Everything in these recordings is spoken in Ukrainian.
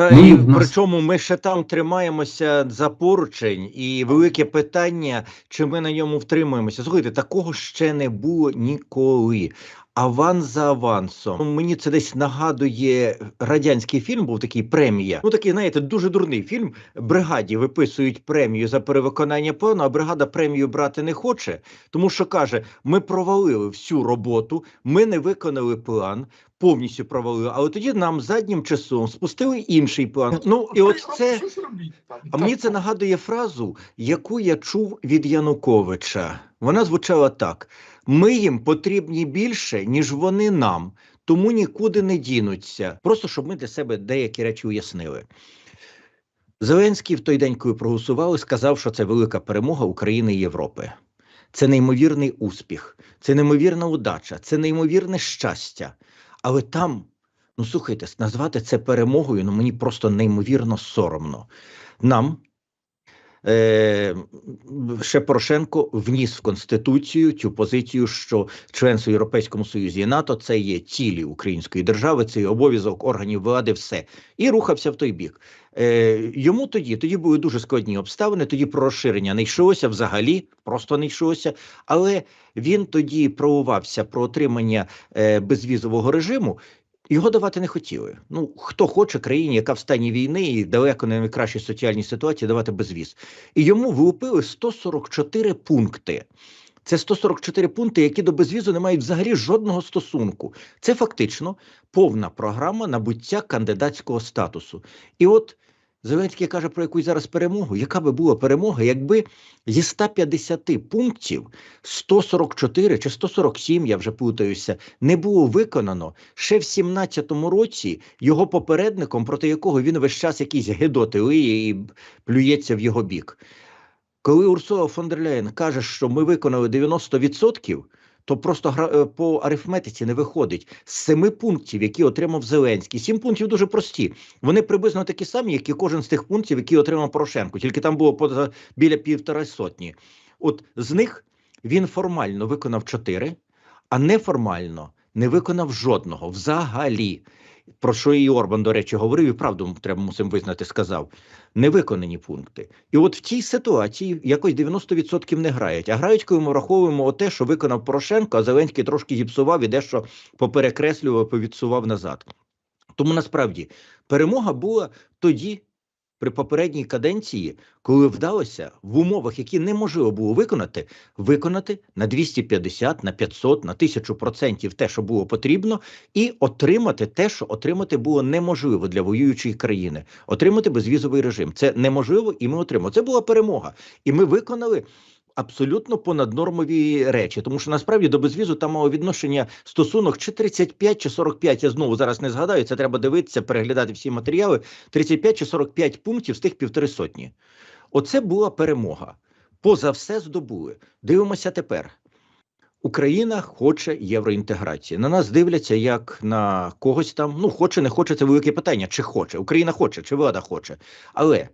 Ну, і причому ми ще там тримаємося за поручень, і велике питання, чи ми на ньому втримуємося. Слухайте, такого ще не було ніколи. Аванс за авансом. Ну, Мені це десь нагадує радянський фільм, був такий премія. Ну такий, знаєте, дуже дурний фільм. Бригаді виписують премію за перевиконання плану, а бригада премію брати не хоче, тому що каже: ми провалили всю роботу, ми не виконали план, повністю провалили. Але тоді нам заднім часом спустили інший план. Ну і от це. А мені це нагадує фразу, яку я чув від Януковича. Вона звучала так: ми їм потрібні більше, ніж вони нам, тому нікуди не дінуться. Просто щоб ми для себе деякі речі уяснили. Зеленський в той день, коли проголосували, сказав, що це велика перемога України і Європи. Це неймовірний успіх, це неймовірна удача, це неймовірне щастя. Але там, ну слухайте, назвати це перемогою, ну мені просто неймовірно соромно. Нам е, ще Порошенко вніс в Конституцію цю позицію, що членство в Європейському Союзі і НАТО це є цілі української держави, це є обов'язок органів влади, все. І рухався в той бік. Е, йому тоді, тоді були дуже складні обставини, тоді про розширення не йшлося взагалі, просто не йшлося. Але він тоді провувався про отримання е, безвізового режиму. Його давати не хотіли. Ну хто хоче країні, яка в стані війни і далеко не найкращій соціальній ситуації, давати безвіз. І йому влупили 144 пункти. Це 144 пункти, які до безвізу не мають взагалі жодного стосунку. Це фактично повна програма набуття кандидатського статусу. І от Зеленський каже про якусь зараз перемогу. Яка би була перемога, якби зі 150 пунктів 144 чи 147, я вже плутаюся, не було виконано ще в 17-му році його попередником, проти якого він весь час якісь гедоти лиє і плюється в його бік. Коли Урсула фон дер Ляєн каже, що ми виконали 90%, то просто е, по арифметиці не виходить. З семи пунктів, які отримав Зеленський, сім пунктів дуже прості. Вони приблизно такі самі, як і кожен з тих пунктів, які отримав Порошенко. Тільки там було поза біля півтора сотні. От з них він формально виконав чотири, а неформально не виконав жодного взагалі. Про що і Орбан, до речі, говорив, і правду треба мусимо визнати, сказав. Невиконані пункти. І от в цій ситуації якось 90% не грають. А грають, коли ми враховуємо те, що виконав Порошенко, а Зеленський трошки гіпсував і дещо поперекреслював, повідсував назад. Тому насправді перемога була тоді, при попередній каденції, коли вдалося в умовах, які неможливо було виконати, виконати на 250, на 500, на 1000 процентів те, що було потрібно, і отримати те, що отримати було неможливо для воюючої країни. Отримати безвізовий режим. Це неможливо, і ми отримали. Це була перемога. І ми виконали. Абсолютно понаднормові речі, тому що насправді до безвізу там мало відношення стосунок чи 35, чи 45, Я знову зараз не згадаю. Це треба дивитися, переглядати всі матеріали. 35 чи 45 пунктів з тих півтори сотні. Оце була перемога. Поза все здобули. Дивимося тепер. Україна хоче євроінтеграції. На нас дивляться як на когось там. Ну, хоче, не хоче, це велике питання. Чи хоче? Україна хоче, чи влада хоче. Але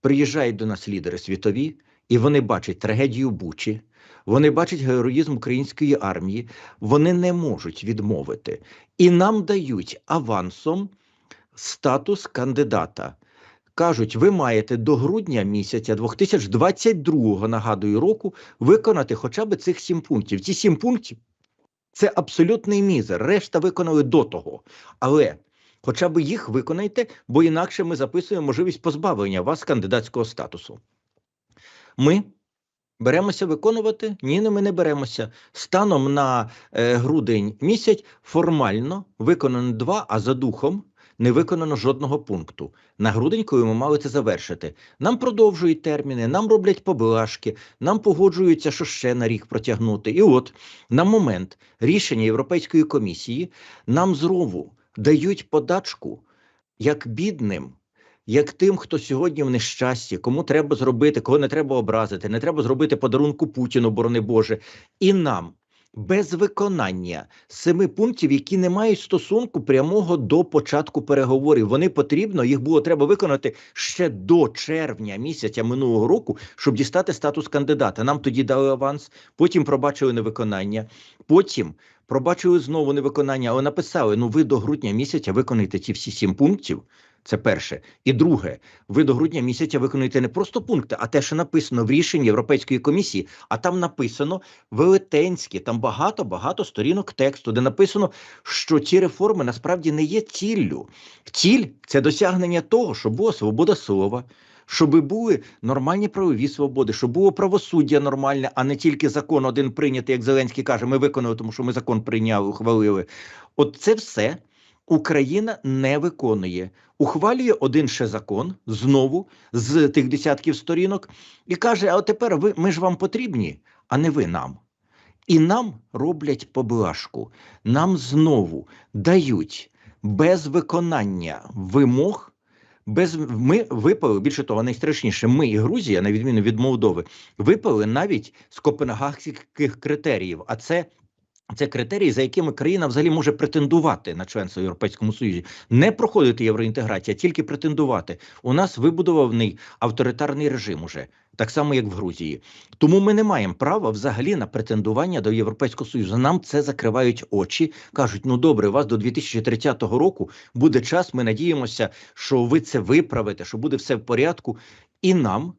приїжджають до нас лідери світові, і вони бачать трагедію Бучі, вони бачать героїзм української армії, вони не можуть відмовити. І нам дають авансом статус кандидата. Кажуть, ви маєте до грудня місяця 2022 нагадую року виконати хоча б цих сім пунктів. Ці сім пунктів це абсолютний мізер. Решта виконали до того. Але хоча б їх виконайте, бо інакше ми записуємо можливість позбавлення вас кандидатського статусу. Ми беремося виконувати? Ні, не ми не беремося. Станом на е, грудень місяць формально виконано два, а за духом не виконано жодного пункту. На грудень, коли ми мали це завершити. Нам продовжують терміни, нам роблять поблажки, нам погоджуються, що ще на рік протягнути. І от на момент рішення Європейської комісії нам знову дають подачку як бідним. Як тим, хто сьогодні в нещасті, кому треба зробити, кого не треба образити, не треба зробити подарунку Путіну, борони Боже, і нам без виконання семи пунктів, які не мають стосунку прямого до початку переговорів. Вони потрібно, їх було треба виконати ще до червня місяця минулого року, щоб дістати статус кандидата. Нам тоді дали аванс, потім пробачили невиконання, потім пробачили знову невиконання, але написали: ну ви до грудня місяця виконайте ці всі сім пунктів. Це перше. І друге, ви до грудня місяця виконуєте не просто пункти, а те, що написано в рішенні Європейської комісії. А там написано велетенське, там багато багато сторінок тексту, де написано, що ці реформи насправді не є ціллю. Ціль це досягнення того, щоб була свобода слова. Щоб були нормальні правові свободи, щоб було правосуддя нормальне, а не тільки закон один прийнятий, як Зеленський каже, ми виконали, тому що ми закон прийняли, ухвалили. От це все Україна не виконує. Ухвалює один ще закон знову з тих десятків сторінок і каже: А тепер ви ми ж вам потрібні, а не ви нам. І нам роблять поблажку. Нам знову дають без виконання вимог. Без ми випали більше того, найстрашніше. Ми і Грузія, на відміну від Молдови, випали навіть з копенгагських критеріїв. А це це критерії, за якими країна взагалі може претендувати на членство в Європейському Союзі, не проходити євроінтеграцію, а тільки претендувати. У нас вибудований авторитарний режим уже, так само як в Грузії. Тому ми не маємо права взагалі на претендування до Європейського Союзу. Нам це закривають очі. кажуть: ну добре, у вас до 2030 року буде час. Ми надіємося, що ви це виправите, що буде все в порядку, і нам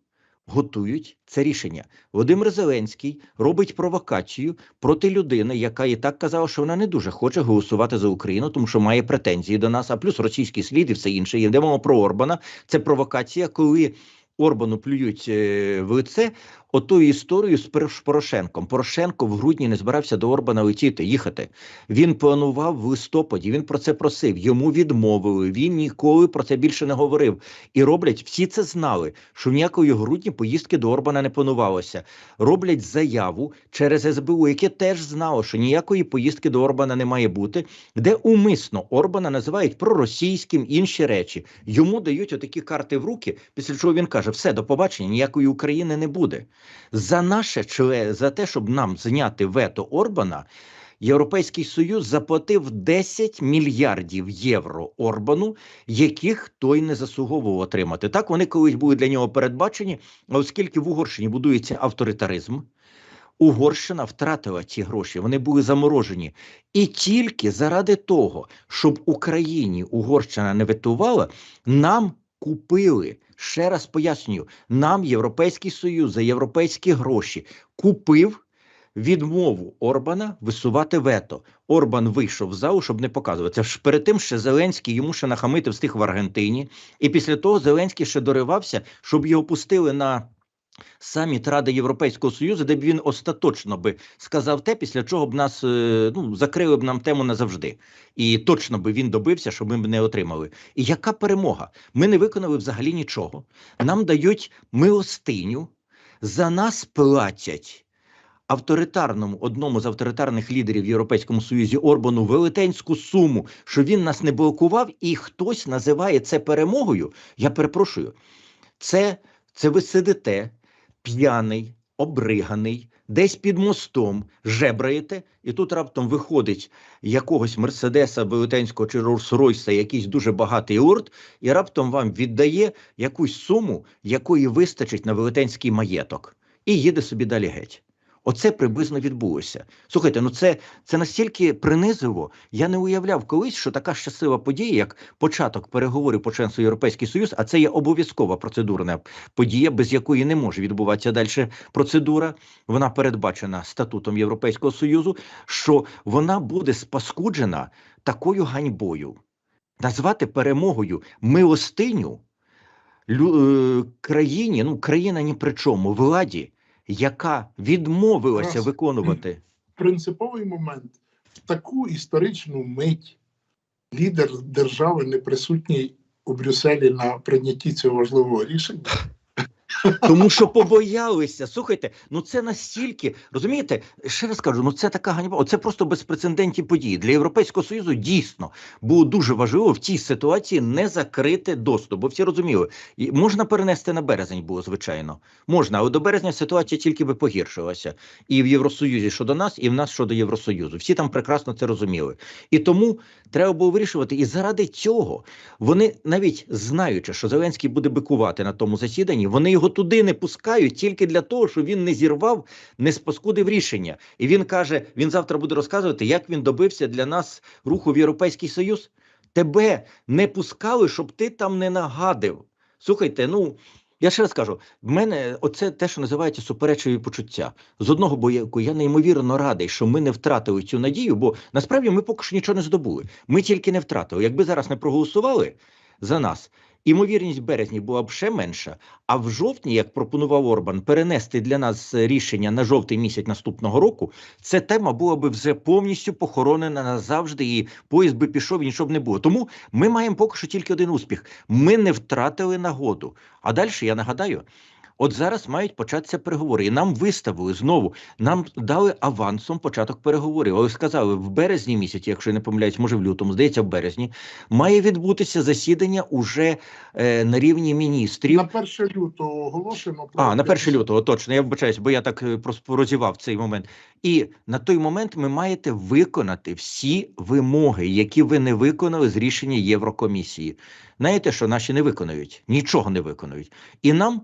готують це рішення. Володимир Зеленський робить провокацію проти людини, яка і так казала, що вона не дуже хоче голосувати за Україну, тому що має претензії до нас, а плюс російський слід і все інше. Йдемо про Орбана. Це провокація, коли Орбану плюють е, в лице отою історією з Порош- Порошенком. Порошенко в грудні не збирався до Орбана летіти, їхати. Він планував в листопаді. Він про це просив. Йому відмовили. Він ніколи про це більше не говорив. І роблять всі це знали, що ніякої грудні поїздки до Орбана не планувалося. Роблять заяву через СБУ, яке теж знало, що ніякої поїздки до Орбана не має бути, де умисно Орбана називають проросійським інші речі. Йому дають отакі карти в руки, після чого він каже: все, до побачення, ніякої України не буде. За наше за те, щоб нам зняти вето Орбана. Європейський Союз заплатив 10 мільярдів євро Орбану, яких той не заслуговував отримати. Так вони колись були для нього передбачені, оскільки в Угорщині будується авторитаризм, Угорщина втратила ці гроші, вони були заморожені. І тільки заради того, щоб Україні Угорщина не ветувала, нам купили. Ще раз пояснюю: нам Європейський Союз за європейські гроші купив відмову Орбана висувати вето. Орбан вийшов з залу, щоб не показувати. Це перед тим ще Зеленський йому ще нахамити встиг в Аргентині. І після того Зеленський ще доривався, щоб його пустили на саміт Ради Європейського Союзу, де б він остаточно би сказав те, після чого б нас е, ну, закрили б нам тему назавжди. І точно би він добився, щоб ми б не отримали. І яка перемога? Ми не виконали взагалі нічого. Нам дають милостиню, за нас платять авторитарному одному з авторитарних лідерів Європейському Союзі Орбану велетенську суму, що він нас не блокував, і хтось називає це перемогою. Я перепрошую, це, це ви сидите п'яний, обриганий, десь під мостом жебраєте, і тут раптом виходить якогось Мерседеса велетенського чи Роллс-Ройса, якийсь дуже багатий урт, і раптом вам віддає якусь суму, якої вистачить на велетенський маєток, і їде собі далі геть. Оце приблизно відбулося. Слухайте, ну це, це настільки принизливо. Я не уявляв колись, що така щаслива подія, як початок переговорів по членству Європейський Союз, а це є обов'язкова процедурна подія, без якої не може відбуватися далі процедура. Вона передбачена статутом Європейського Союзу, що вона буде спаскуджена такою ганьбою. Назвати перемогою милостиню лю, е, країні, ну країна ні при чому, владі, яка відмовилася Раз. виконувати. принциповий момент. В таку історичну мить лідер держави не присутній у Брюсселі на прийнятті цього важливого рішення. Тому що побоялися. Слухайте, ну це настільки розумієте, ще раз кажу, ну це така ганьба. Оце просто безпрецедентні події для Європейського союзу. Дійсно було дуже важливо в цій ситуації не закрити доступ. Бо всі розуміли, і можна перенести на березень, було звичайно. Можна, але до березня ситуація тільки би погіршилася і в Євросоюзі щодо нас, і в нас щодо Євросоюзу. Всі там прекрасно це розуміли. І тому треба було вирішувати. І заради цього вони навіть знаючи, що Зеленський буде бикувати на тому засіданні, вони його туди не пускають тільки для того, щоб він не зірвав, не спаскудив рішення. І він каже: він завтра буде розказувати, як він добився для нас руху в Європейський Союз. Тебе не пускали, щоб ти там не нагадив. Слухайте, ну я ще раз кажу: в мене оце те, що називається суперечливі почуття. З одного боку, я неймовірно радий, що ми не втратили цю надію, бо насправді ми поки що нічого не здобули. Ми тільки не втратили. Якби зараз не проголосували за нас, імовірність в березні була б ще менша. А в жовтні, як пропонував Орбан, перенести для нас рішення на жовтий місяць наступного року, ця тема була б вже повністю похоронена назавжди, і поїзд би пішов, і нічого б не було. Тому ми маємо поки що тільки один успіх: ми не втратили нагоду. А далі я нагадаю. От зараз мають початися переговори, і нам виставили знову. Нам дали авансом початок переговорів. Але сказали, в березні місяці, якщо я не помиляюсь, може в лютому, здається, в березні, має відбутися засідання уже е, на рівні міністрів. На 1 лютого оголошено про А, на 1 лютого, точно, я вибачаюсь, бо я так е, розівав цей момент. І на той момент ви маєте виконати всі вимоги, які ви не виконали з рішення Єврокомісії. Знаєте, що наші не виконують, нічого не виконують. І нам,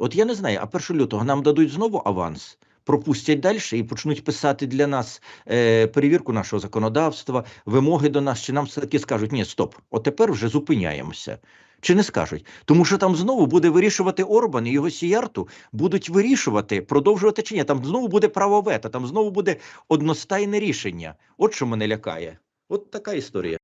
от я не знаю, а 1 лютого нам дадуть знову аванс. Пропустять далі і почнуть писати для нас е, перевірку нашого законодавства, вимоги до нас, чи нам все-таки скажуть, ні, стоп, от тепер вже зупиняємося. Чи не скажуть? Тому що там знову буде вирішувати Орбан і його сіярту будуть вирішувати, продовжувати чи ні. Там знову буде право вето, там знову буде одностайне рішення. От що мене лякає. От така історія.